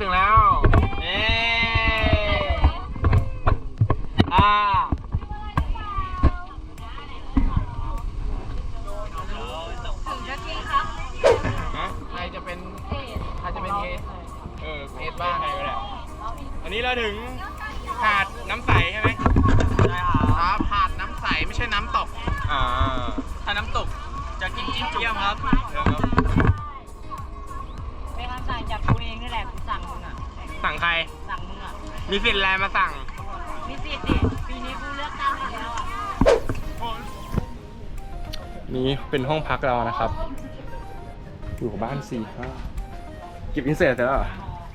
ถึงแล้วเอ๊อ่าฮะใครจะเป็นใครจะเป็นเอเออเอสบ้างใครก็ได้อันนี้เราถึงหาดน้ำใสใช่ไหมใช่ครับหาดน้ำใสไม่ใช่น้ำตกอ่าถ้าน้ำตกจะกินจิ้มจุ่มครับ จากกูเองนี่แหละกูสั่งมึงอะ สั่งใคร สั่งมึงอะ มีสิทธิ์อะไรมาสั่ง มีสิทธิ์ดิ ปีนี้กูเลือกตั้งอีกแล้วอะ นี่เป็นห้องพักเรานะครับ อยู่กับบ้านสี่ห้าเก็บอินเสิร์ตเสร็จแล้วเหรอ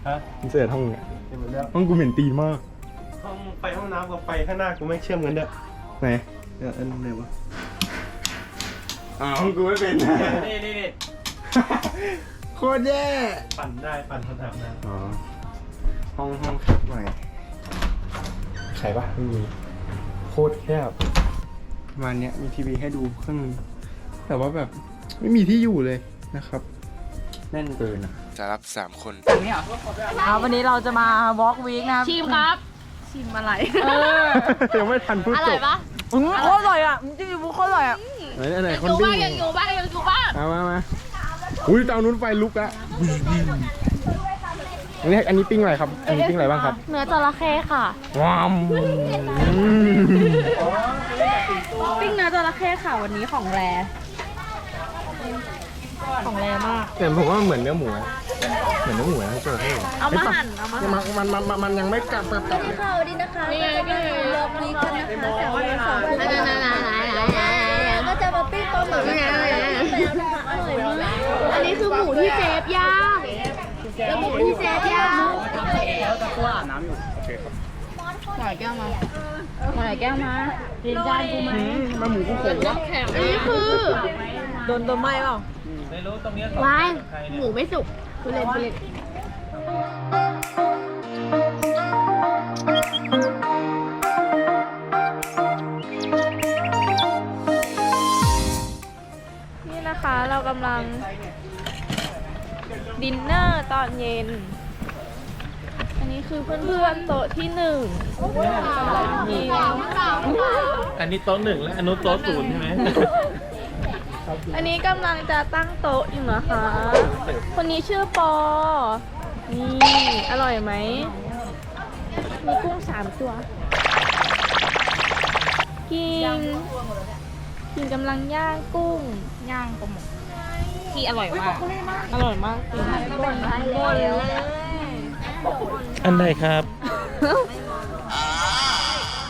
ฮะอินเสิร์ตห้องเนี่ยเห็นหมดแล้วห้องกูเหม็นตีนมาก ห้องไปห้องน้ำกับไฟข้างหน้ากูไม่เชื่อมกันด้วยไหนเนี่ยอันไหนวะอ่าห้องกูไม่เป็น นี่นี่นี่ โคตรแย่ปั่นได้ปั่นทำอาบน้อ๋อห้องห้องแคบหน่อยใครปะไม่มีโคตรแคบประมาณเนี้ยมีทีวีให้ดูเครื่องนึงแต่ว่าแบบไม่มีที่อยู่เลยนะครับ แน่นเกินอะจะรับสามคนครับวันนี้เราจะมา walk week นะชิมครับ ชิมอะไร เออยังไม่ทันพูดอจร่อยบปะอืมโคตรอร่อยอะจริงๆโคตรอร่อยอะไหนอันไหนคนปิ้งยังอยู่บ้านยังอยู่บ้านมามามา อุ้ยเตานู้นไฟลุกแล้วอันนี้อันนี้ปิ้งอะไรครับ อันนี้ปิ้งอะไรบ้างครับ เนื้อจระเข้ค่ะ ว้ามปิ้งเนื้อจระเข้ค่ะวันนี้ของแรของแรมาก แต่ผมว่ามันเหมือนเนื้อหมูนะเหมือนเนื้อหมูนะเจ้าเท่เอามาหั่นเอามามันมันมันมันมันยังไม่กลับกลับกลับเลยนี่ไงนี่ไงก็จะมา ปิ้งปลาหมึกนะอันนี้คือหมูที่เซฟย่างแล้วหมูที่เซฟย่างหน่อยแก้วมาหน่อยแก้วมาเรียนจานกูไหมมาหมูกุ้งโขงอันนี้คือ โดนตัวไหม้เปล่าไม่รู้ตรงนี้วายหมูไม่สุกคุณเล่นคุณเล่น เรากำลัง ดินเนอร์ตอนเย็น อันนี้คือเพื่อนๆโต๊ะที่หนึ่งกำลังกินอันนี้โต๊ะหนึ่งแล้วอันนู้นโต๊ะศูนย์ใช่ไหมอันนี้กำลังจะตั้งโต๊ะอยู่นะคะ คนนี้ชื่อปอ นี่ อร่อยไหม มีกุ้งสามตัว กินกินกำลังย่างกุ้ง ย่างปลาหมึก ที่อร่อยมาก อร่อยมากจริงบนเลยอันไหนครับ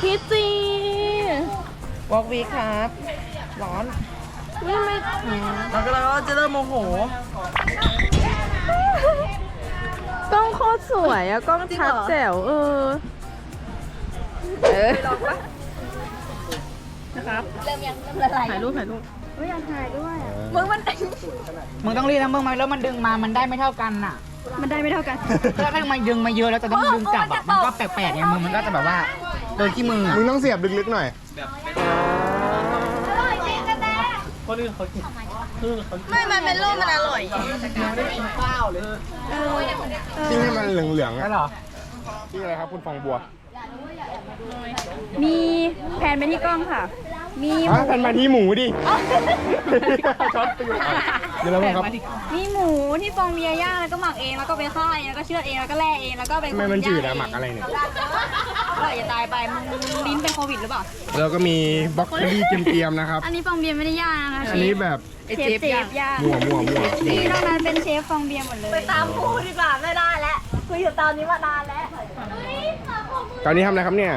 พี่จี walk week ครับ ร้อนไม่ไม่แล้วก็เราก็จะเริ่มโมโห กล้องโคตรสวยอะกล้องชัดแจ๋วเออ เออถ่ายรูปถ่ายรูป มึงมัน มึงต้องรีบนะมึงมาแล้วมันดึงมา มันได้ไม่เท่ากันน่ะมันได้ไม่เท่ากันถ้าถ้ามันดึงมาเยอะแล้วจะต้องดึงกลับอะมันก็แปลกๆไงมึงมันก็จะแบบว่าโดนขี้มืออะมึงต้องเสียบลึกๆหน่อยคนอื่นเขากินคือเขาไม่มันเป็นรูปมันอร่อย จิ้งให้มันเหลืองๆใช่อะหรอจิ้งอะไรครับคุณฟองบัว มีแผนไปที่กล้องค่ะ มีฮะพันมาที่หมูดิช็อตไปอยู่เดี๋ยวเราบ้างครับมีหมูที่ฟองเบียร์ย่างแล้วก็หมักเองแล้วก็ไปฆ่าเองแล้วก็เชือดเองแล้วก็แล่เองแล้วก็ไปทำไมมันจืดอะหมักอะไรเนี่ยอร่อยอย่าตายไปมึงลิ้นเป็นโควิดหรือเปล่า แล้วก็มีบล็อกเกอรี่เตรียมๆนะครับ อันนี้ฟองเบียร์ไม่ได้ย่างนะคะอันนี้แบบเชฟเชฟย่างมั่วมั่วมั่วนี่นอกนั้นเป็นเชฟฟองเบียร์หมดเลย ไปตามพูดีกว่าไม่ได้แล้วคุยอยู่ตอนนี้มานานแล้วตอนนี้ทำอะไรครับเนี่ย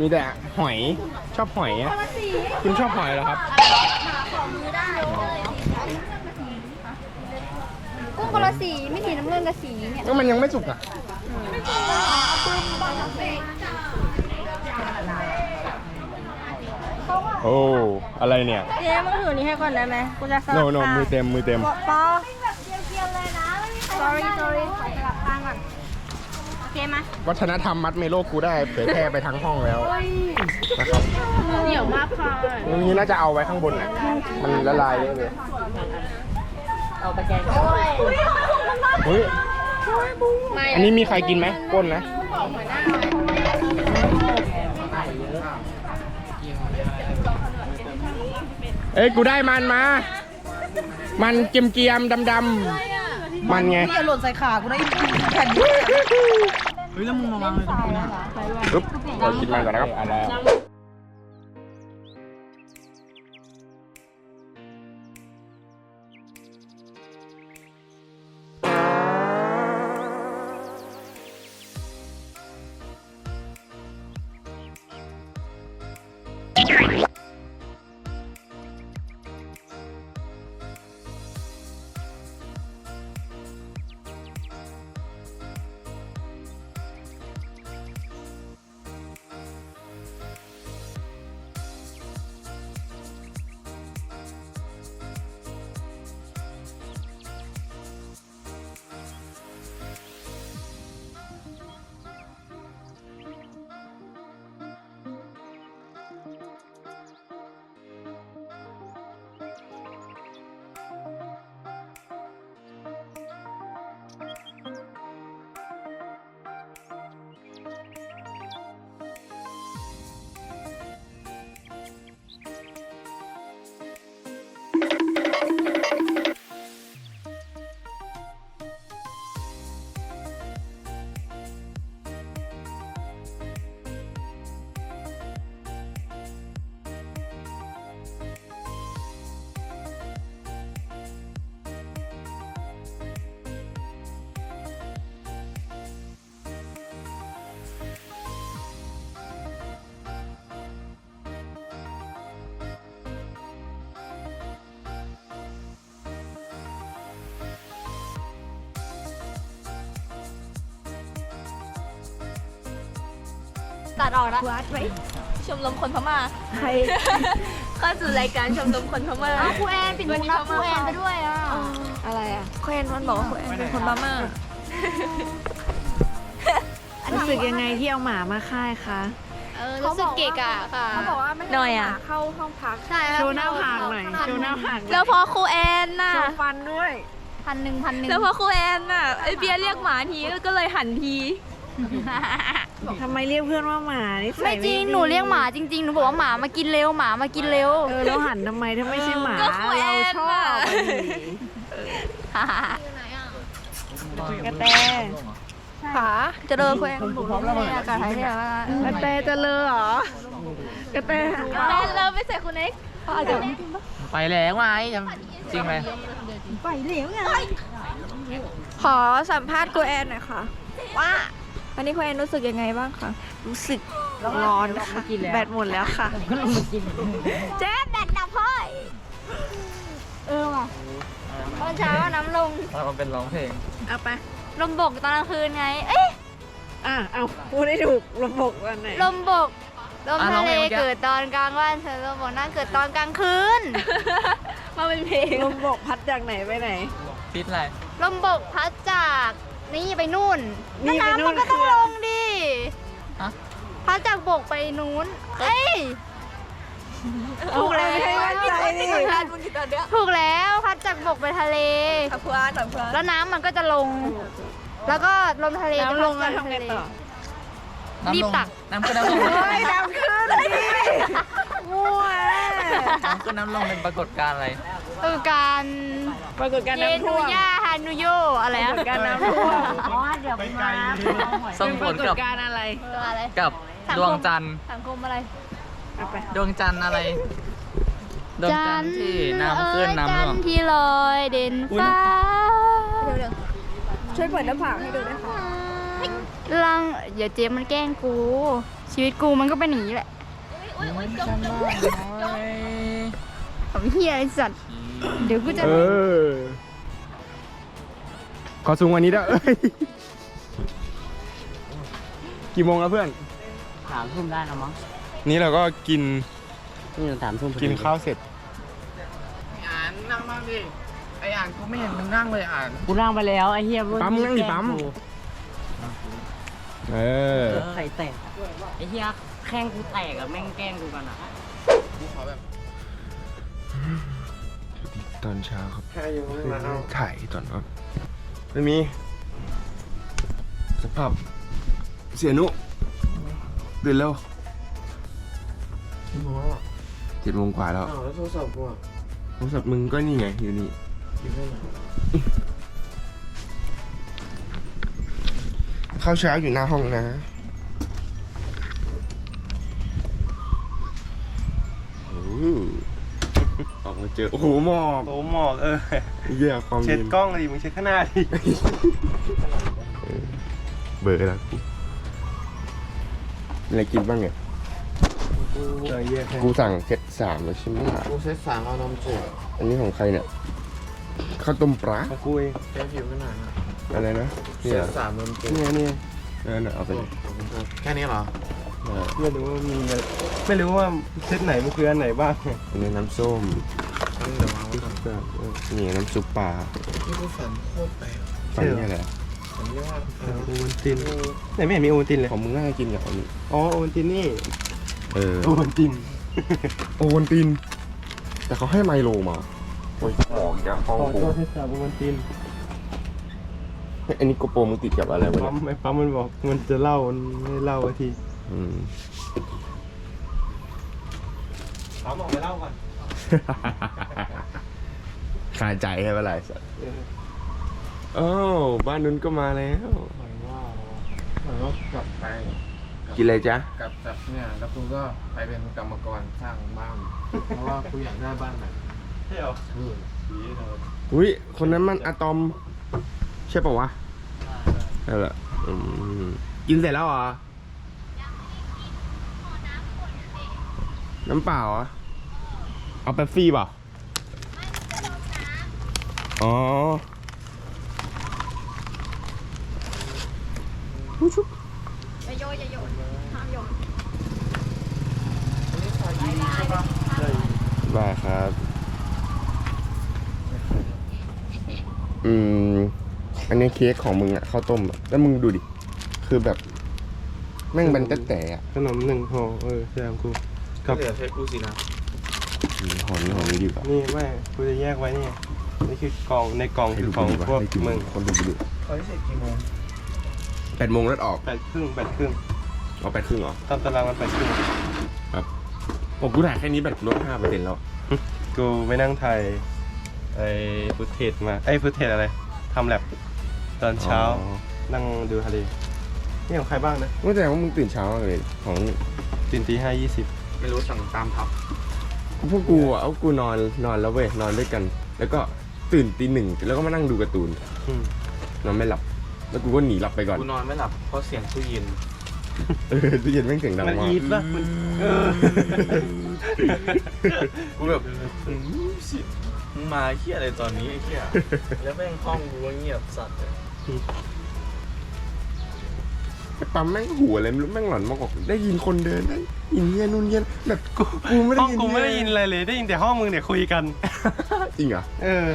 มีแต่หอยชอบหอยอะคุณชอบหอยเหรอครับกุ้งคนละสีไม่สีน้ำเงินกับสีเนี่ยก็มันยังไม่สุกอะโอ้อะไรเนี่ยเจ๊มึงถือนี้ให้ก่อนได้ไหมกูจะสลัโนบโนข้างมือเต็มมือเต็มปอ sorry sorry ขอสลับข้างก่อนโอ เคไหมวัฒนธรรมมัดเมโลกูได้เผยแพร่ไปทั้งห้องแล้วนะครับเดี๋ยวมากค่ะตรงนี้น่าจะเอาไว้ข้างบนน่ะมันละลายเลยเลยเอาตะแกรงเฮ้ยอันนี้มีใครกินไหมก้นนะเอ้ยกูได้มันมา มันเกียมเกียมดำดำๆมันไงอย่าหล่นใส่ขากูนะแผ่นดิน เฮ้ยแล้วมึงมาวางเลยตรงนี้นะปึ๊บเรากินมันก่อนนะครับอะไร ตัดออกละชมรมคนพม่าใครเข้าสู่รายการชมรมคนพม่าเอาครูแอนปิดมุกรับครูแอนไปด้วยอะอะไรอะแควนมันบอกว่าแควนเป็นคนพม่ารู้สึกยังไงที่เอาหมามาค่ายคะเออรู้สึกเกะกะค่ะเขาบอกว่าไม่หน่อยอะเข้าห้องพักใช่โชว์หน้าผากหน่อยโชว์หน้าผากหน่อยแล้วพอครูแอนน่ะโชว์ฟันด้วยพันหนึ่งพันหนึ่งแล้วพอครูแอนน่ะไอเบียร์เรียกหมาทีก็เลยหันที ทำไมเรียกเพื่อนว่าหมานี่ไม่จริงหนูเลี้ยงหมาจริงๆ หนูบอกว่าหมามากินเร็ว หมามากินเร็ว เออแล้วหันทำไมถ้าไม่ใช่หมาก็ครูแอเรานชอบน่ะอะดิกระแตขาจะเดินครูแอนอากาศหายใจแล้วกระแตจะเลอเหรอกระแตแอนเริ่มไปใส่คุณเอ็กซ์เขาอาจจะไปแล้วไงจริงไหมขอสัมภาษณ์ครูแอนหน่อยค่ะ ว่า วันนี้ครูแอนรู้สึกยังไงบ้างคะรู้สึกร้อนค่ะแบตหมดแล้วค่ะเจ๊แบตดับพ่อยเออว่ะตอนเช้าน้ำลงเราเป็นร้องเพลงเอาไปลมบกตอนกลางคืนไง เอ๊ะอะเอาพูดได้ถูกลมบกวันไหนลมบกลมอะร้ทะองเลเพลงเมื่อกี้เกิดตอนกลางวันเธอลมบกนั่นเกิดตอนกลางคืนมาเป็นเพลงลมบกพัดจากไหนไปไหนฟิตอะไรลมบกพัดจาก นี่ไปนู่นนี่แล้วไปนู่น้ำมันนก็ต้องคือลงดิฮะ พัดจากบกไปนู้นเอ้ย ถูกแล้วให้มั่นใจดิถูกแล้วพัดจากบกไปทะเล ขับพลานขับพลานแล้วน้ำมันก็จะลง แล้วก็ลมทะเลจะน้ำลงพัแล้วดจากทำไงทะเลต่อรีบตัก น้ำขึ้นน้ำลงเฮ้ยน้ำขึ้นดิมั่วน้ำขึ้นน้ำลงเป็นปรากฏการณ์อะไรคือการปรากฏการณ์เยน้ำนูท่วม ย่าฮา นุโยอะไรปราอะกฏการณ์น้ำท่วมไปไกลส่งผปลรากกัฏบการณ์อะไร ตัวอะไรกับดวงจันทร์สังคมอะไรเอาไปดวงจันทร์อะไร ดวงจันทร์ที่น้ำขึ้นน้ำจัลนงทร์ที่ลอยเด่นฟ้าช่วยเปิดหน้าผากให้ดูด้วยค่ะลังอย่าเจ๊มันแกล้งกู ชีวิตกูมันก็เป็นอย่างนี้แหละผมเฮียไอสัตว์ เดี๋ยวกูจะ เออ ขอสูงกวันนี้ด้วยเอ้ยกี่โมงแล้วเพื่อน สามทุ่มได้แล้วมั้งนี่เราก็กินนี่สามทุ่มพอดีกินข้าวเสร็จ อ่านนั่งบ้างดิ ไออ่านกูไม่เห็นมึงนั่งเลยอ่าน กูนั่งไปแล้วไอ้เหี้ยปั๊มนั่งดิปั๊ม เออไข่แตกไอ้เหี้ยแข้งกูแตกอะแม่งแกล้งกูกันอะตอนเช้าครับถ่ายตอนว่า มันมีผับเสียนุตื่นแล้วเจ็ดโมงกว่าแล้วอ้าวแล้วโทรศัพท์กูอะโทรศัพท์มึงก็นี่ไงอยู่นี่อยู่ข้างในข้าวเช้าอยู่หน้าห้องนะ เจอ โอ้โหหมอกโตหมอกเออ เยี่ยความเช็เย็ดนกล้องดิมึงเช็ดข้างหน้าดิ เบอร์แล้วกูมีอะไรกินบ้างเนี่ยเออเยี่ยแค่กูสั่งเซตสามแล้วใช่ไหมล่ะกูเซตสามเอานมจืดอันนี้ของใครเนี่ย ข้าวต้มปลาของกูเองแค่ผิวไม่นานนะอะไรนะเซเนี่ยตสามนมจืดเนี่ยเนี่ยเออน่ะเอาไปเลยแค่นี้เหรอเออไม่รู้ว่ามีอะไรไม่รู้ว่าเซตไหนมันคืออันไหนบ้างอันนี้น้ำส้ม งั้นเดี๋ยววางไว้ก่อนเออนี่น้ำซุปปลานี่กูฝันโคตรไปอะฟังนี่อะไรฝันว่าเออโอวัลตินไหนไม่เห็นมีโอวัลตินเลยของมึงน่าจะกินกับอันนี้อ๋อโอวัลตินนี่เออโอวัลตินโอวันติน แต่เขาให้ไมโลมาโอ้ยหมอกจากห้องขอกูโทษที่สามโอวัลตินเฮ้ยอันนี้โกโปรมึงติดกับอะไรวะปั๊เนี่ยมไอ้ปั๊มมันบอกมันจะเล่ามันไม่เล่าทีอืมปั๊มออกไปเล่าก่อน คาใจให้เวลาสัตว์อ้าวบ้านนู้นก็มาแล้วฝันว่าฝันว่ากลับไปกินอะไรจ๊ะกลับจากเนี่ยแล้วกูก็ไปเป็นกรรมกรสร้างบ้าน เพราะว่ากูอยากได้บ้านแบบใช่เหรอเออสีเทาอุ้ยคนนั้นมันอะตอม ใช่ป่าวะนั่นแหละอืมกินเสร็จแล้วเหรอน้ำเปล่าเหรอ เอาเป๊ปซี่เปล่าอ๋ออย่าโยนอย่าโยนห้ามโยนได้ครับ อืม อันนี้เค้กของมึงอะข้าวต้มอะแล้วมึงดูดิ คือแบบ แม่งมันแต่แต่อะขนมหนึ่งห่อเออใช่ของกูกับเหลือใช้กูสินะอืม หอมนี้หอมนี้ดีกว่านี่ไม่กูจะแยกไว้นี่นี่คือกล่องในกล่องคือของพวกมึงคนดูดูเขาเสร็จกี่โมงแปดโมงรถออกแปดครึ่งแปดครึ่งเอาแปดครึ่งเหรอตามตารางมันแปดครึ่งโอ้กูถ่ายแค่นี้แบบลดห้าเปอร์เซ็นต์แล้วกูไปนั่งถ่ายไอ้ฟุตเทจมาไอ้ฟุตเทจอะไรทำแลบตอนเช้านั่งดูทะเลนี่ของใครบ้างนะก็แสดงว่ามึงตื่นเช้าเลยของตื่นตีห้ายี่สิบไม่รู้สั่งตามทับ พวกกูอะเอากูนอนนอนแล้วเว้ยนอนด้วยกัน แล้วก็ตื่นตีหนึ่งแล้วก็มานั่งดูการ์ตูนนอนไม่หลับ แล้วกูก็หนีหลับไปก่อนกูนอนไม่หลับเพราะเสียงตู้เย็นเออตู้เย็นแม่งเสียงดังมันมากอีทป่ะมันเออกูแบบมึงมาเฮียอะไรตอนนี้ไอ้เฮียแล้วแม่งห้องกูก็เงียบสัตว์เลย ไอ้ปั๊มแม่งหัวอะไรไม่รู้แม่งหลอนมากกว่าได้ยินคนเดินได้ยินเงี้ยนู่นเงี้ยแบบกูกูไม่ได้ห้องยินกูไม่ได้ยินอะไรเลยได้ยินแต่ห้องมึงเนี่ยคุยกัน จริงเหรอ เออ